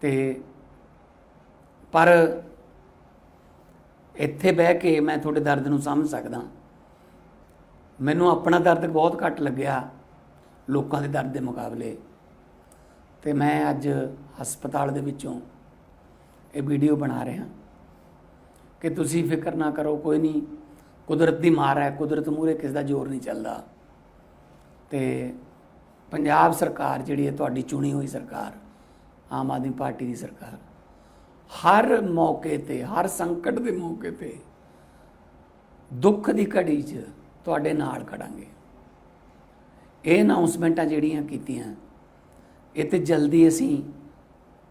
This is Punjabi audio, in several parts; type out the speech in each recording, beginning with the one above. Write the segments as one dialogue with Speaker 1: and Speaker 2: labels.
Speaker 1: ਤੇ ਪਰ ਇੱਥੇ ਬਹਿ ਕੇ ਮੈਂ ਤੁਹਾਡੇ ਦਰਦ ਨੂੰ ਸਮਝ ਸਕਦਾ। ਮੈਨੂੰ ਆਪਣਾ ਦਰਦ ਬਹੁਤ ਘੱਟ ਲੱਗਿਆ ਲੋਕਾਂ ਦੇ ਦਰਦ ਦੇ ਮੁਕਾਬਲੇ। ਤੇ ਮੈਂ ਅੱਜ ਹਸਪਤਾਲ ਦੇ ਵਿੱਚੋਂ ਇਹ ਵੀਡੀਓ ਬਣਾ ਰਿਹਾ ਕਿ ਤੁਸੀਂ ਫਿਕਰ ਨਾ ਕਰੋ, ਕੋਈ ਨਹੀਂ। ਕੁਦਰਤ ਦੀ ਮਾਰ ਹੈ, ਕੁਦਰਤ ਮੂਹਰੇ ਕਿਸ ਦਾ ਜ਼ੋਰ ਨਹੀਂ ਚੱਲਦਾ। ਤੇ ਪੰਜਾਬ ਸਰਕਾਰ ਜਿਹੜੀ ਹੈ, ਤੁਹਾਡੀ ਚੁਣੀ ਹੋਈ ਸਰਕਾਰ ਆਮ ਆਦਮੀ ਪਾਰਟੀ ਦੀ ਸਰਕਾਰ। ਹਰ ਮੌਕੇ ਤੇ, ਹਰ ਸੰਕਟ ਦੇ ਮੌਕੇ ਤੇ ਦੁੱਖ ਦੀ ਘੜੀ 'ਚ ਤੁਹਾਡੇ ਨਾਲ ਖੜਾਂਗੇ। ਇਹ ਅਨਾਉਂਸਮੈਂਟਾਂ ਜਿਹੜੀਆਂ ਕੀਤੀਆਂ, ਇਹ ਤੇ ਜਲਦੀ ਅਸੀਂ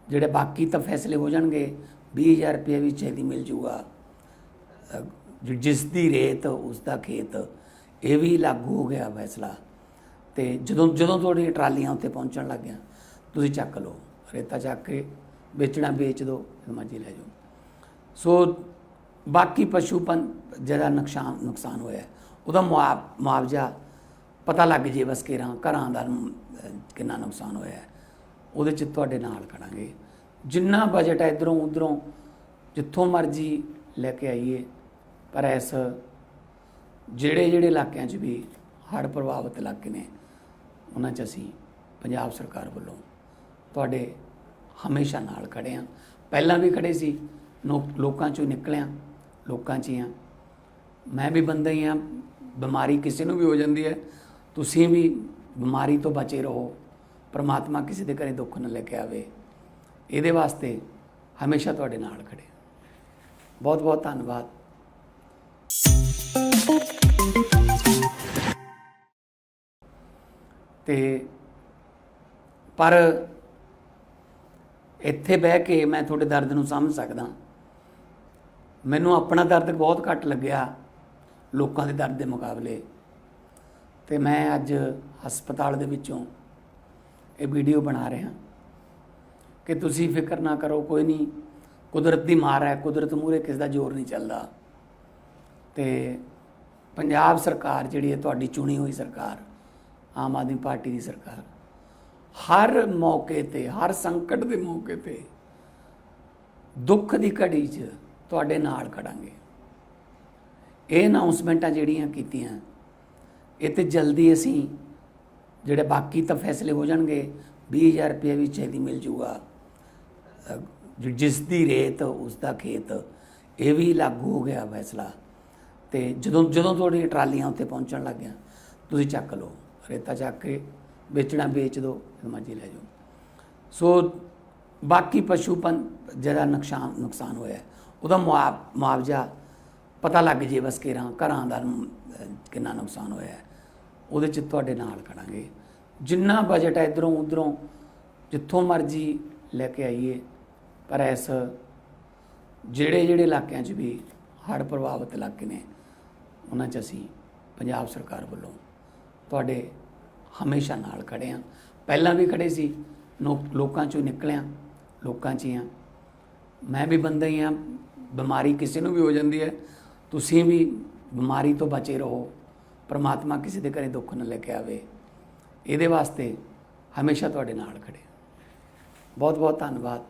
Speaker 1: ਜਿਹੜੇ ਬਾਕੀ ਤਾਂ ਫੈਸਲੇ ਹੋ ਜਾਣਗੇ 20000 ਰੁਪਏ ਵੀ ਛੇਤੀ ਮਿਲ ਜੂਗਾ। ਜਿਸ ਦੀ ਰੇਤ, ਉਸ ਦਾ ਖੇਤ, ਇਹ ਵੀ ਲਾਗੂ ਹੋ ਗਿਆ ਫੈਸਲਾ। ਤੇ ਜਦੋਂ ਜਦੋਂ ਤੁਹਾਡੀਆਂ ਟਰਾਲੀਆਂ ਉੱਤੇ ਪਹੁੰਚਣ ਲੱਗ ਗਿਆ, ਤੁਸੀਂ ਚੱਕ ਲਓ। ਰੇਤਾ ਚੱਕ ਕੇ ਵੇਚਣਾ, ਵੇਚ ਦਿਓ ਮਰਜ਼ੀ ਲੈ ਜਾਓ। ਸੋ ਬਾਕੀ ਪਸ਼ੂ ਪੰ, ਜਿਹੜਾ ਨੁਕਸਾਨ ਨੁਕਸਾਨ ਹੋਇਆ, ਉਹਦਾ ਮੁਆ- ਮੁਆਵਜ਼ਾ ਪਤਾ ਲੱਗ ਜੇ ਬਸ ਕਿ ਘਰਾਂ ਦਾ ਕਿੰਨਾ ਨੁਕਸਾਨ ਹੋਇਆ। ਉਹਦੇ ਚ ਤੁਹਾਡੇ ਨਾਲ ਖੜਾਂਗੇ। ਜਿੰਨਾ ਬਜਟ ਹੈ ਇਧਰੋਂ ਉਧਰੋਂ, ਜਿੱਥੋਂ ਮਰਜ਼ੀ ਲੈ ਕੇ ਆਈਏ, ਪਰ ਇਸ ਜਿਹੜੇ ਜਿਹੜੇ ਇਲਾਕਿਆਂ 'ਚ ਵੀ ਹੜ੍ਹ ਪ੍ਰਭਾਵਿਤ ਇਲਾਕੇ ਨੇ, ਉਹਨਾਂ 'ਚ ਅਸੀਂ ਪੰਜਾਬ ਸਰਕਾਰ ਵੱਲੋਂ ਤੁਹਾਡੇ ਹਮੇਸ਼ਾ ਨਾਲ ਖੜੇ ਹਾਂ ਪਹਿਲਾਂ ਵੀ ਖੜੇ ਸੀ ਲੋਕਾਂ 'ਚੋਂ ਨਿਕਲਿਆ, ਲੋਕਾਂ 'ਚ ਹੀ ਹਾਂ ਮੈਂ ਵੀ ਬੰਦਾ ਹੀ ਹਾਂ ਬਿਮਾਰੀ ਕਿਸੇ ਨੂੰ ਵੀ ਹੋ ਜਾਂਦੀ ਹੈ, ਤੁਸੀਂ ਵੀ ਬਿਮਾਰੀ ਤੋਂ ਬਚੇ ਰਹੋ, ਪਰਮਾਤਮਾ ਕਿਸੇ ਦੇ ਘਰੇ ਦੁੱਖ ਨਾ ਲੈ ਕੇ ਆਵੇ। ਇਹਦੇ ਵਾਸਤੇ ਹਮੇਸ਼ਾ ਤੁਹਾਡੇ ਨਾਲ ਖੜੇ ਬਹੁਤ ਬਹੁਤ ਧੰਨਵਾਦ। ਤੇ ਪਰ ਇੱਥੇ ਬਹਿ ਕੇ ਮੈਂ ਤੁਹਾਡੇ ਦਰਦ ਨੂੰ ਸਮਝ ਸਕਦਾ। ਮੈਨੂੰ ਆਪਣਾ ਦਰਦ ਬਹੁਤ ਘੱਟ ਲੱਗਿਆ ਲੋਕਾਂ ਦੇ ਦਰਦ ਦੇ ਮੁਕਾਬਲੇ। ਤੇ ਮੈਂ ਅੱਜ ਹਸਪਤਾਲ ਦੇ ਵਿੱਚੋਂ ਇਹ ਵੀਡੀਓ ਬਣਾ ਰਿਹਾ। ਕਿ ਤੁਸੀਂ ਫਿਕਰ ਨਾ ਕਰੋ, ਕੋਈ ਨਹੀਂ। ਕੁਦਰਤ ਦੀ ਮਾਰ ਹੈ, ਕੁਦਰਤ ਮੂਹਰੇ ਕਿਸ ਦਾ ਜ਼ੋਰ ਨਹੀਂ ਚੱਲਦਾ। ਤੇ ਪੰਜਾਬ ਸਰਕਾਰ ਜਿਹੜੀ ਹੈ, ਤੁਹਾਡੀ ਚੁਣੀ ਹੋਈ ਸਰਕਾਰ, ਆਮ ਆਦਮੀ ਪਾਰਟੀ ਦੀ ਸਰਕਾਰ ਹਰ ਮੌਕੇ ਤੇ, ਹਰ ਸੰਕਟ ਦੇ ਮੌਕੇ ਤੇ ਦੁੱਖ ਦੀ ਘੜੀ 'ਚ ਤੁਹਾਡੇ ਨਾਲ ਖੜਾਂਗੇ। ਇਹ ਅਨਾਉਂਸਮੈਂਟਾਂ ਜਿਹੜੀਆਂ ਕੀਤੀਆਂ, ਇਹ ਤੇ ਜਲਦੀ ਅਸੀਂ ਜਿਹੜੇ ਬਾਕੀ ਤਾਂ ਫੈਸਲੇ ਹੋ ਜਾਣਗੇ 20000 ਰੁਪਏ ਵੀ ਛੇਤੀ ਮਿਲ ਜੂਗਾ। ਜਿਸ ਦੀ ਰੇਤ, ਉਸ ਦਾ ਖੇਤ, ਇਹ ਵੀ ਲਾਗੂ ਹੋ ਗਿਆ ਫੈਸਲਾ। ਤੇ ਜਦੋਂ ਜਦੋਂ ਤੁਹਾਡੀਆਂ ਟਰਾਲੀਆਂ ਉੱਤੇ ਪਹੁੰਚਣ ਲੱਗ ਗਿਆ ਤੁਸੀਂ ਚੱਕ ਲਓ, ਰੇਤਾ ਚੱਕ ਕੇ ਵੇਚਣਾ, ਵੇਚ ਦਿਓ ਮਰਜ਼ੀ ਲੈ ਜਾਓ। ਸੋ ਬਾਕੀ ਪਸ਼ੂ ਪੰ ਜਿਹੜਾ ਨੁਕਸਾਨ ਨੁਕਸਾਨ ਹੋਇਆ ਉਹਦਾ ਮੁਆ- ਮੁਆਵਜ਼ਾ ਪਤਾ ਲੱਗ ਜੇ ਬਸ ਕਿ ਘਰਾਂ ਦਾ ਕਿੰਨਾ ਨੁਕਸਾਨ ਹੋਇਆ ਉਹਦੇ ਚ ਤੁਹਾਡੇ ਨਾਲ ਖੜਾਂਗੇ। ਜਿੰਨਾ ਬਜਟ ਹੈ ਇਧਰੋਂ ਉਧਰੋਂ, ਜਿੱਥੋਂ ਮਰਜ਼ੀ ਲੈ ਕੇ ਆਈਏ, ਪਰ ਇਸ ਜਿਹੜੇ ਜਿਹੜੇ ਇਲਾਕਿਆਂ 'ਚ ਵੀ ਹੜ੍ਹ ਪ੍ਰਭਾਵਿਤ ਇਲਾਕੇ ਨੇ, ਉਹਨਾਂ 'ਚ ਅਸੀਂ ਪੰਜਾਬ ਸਰਕਾਰ ਵੱਲੋਂ ਤੁਹਾਡੇ ਹਮੇਸ਼ਾ ਨਾਲ ਖੜੇ ਹਾਂ ਪਹਿਲਾਂ ਵੀ ਖੜੇ ਸੀ, ਨੋ- ਲੋਕਾਂ 'ਚੋਂ ਨਿਕਲਿਆ, ਲੋਕਾਂ 'ਚ ਹੀ ਹਾਂ ਮੈਂ ਵੀ ਬੰਦਾ ਹੀ ਹਾਂ ਬਿਮਾਰੀ ਕਿਸੇ ਨੂੰ ਵੀ ਹੋ ਜਾਂਦੀ ਹੈ, ਤੁਸੀਂ ਵੀ ਬਿਮਾਰੀ ਤੋਂ ਬਚੇ ਰਹੋ, ਪਰਮਾਤਮਾ ਕਿਸੇ ਦੇ ਘਰੇ ਦੁੱਖ ਨਾ ਲੈ ਕੇ ਆਵੇ। ਇਹਦੇ ਵਾਸਤੇ ਹਮੇਸ਼ਾ ਤੁਹਾਡੇ ਨਾਲ ਖੜੇ ਬਹੁਤ ਬਹੁਤ ਧੰਨਵਾਦ।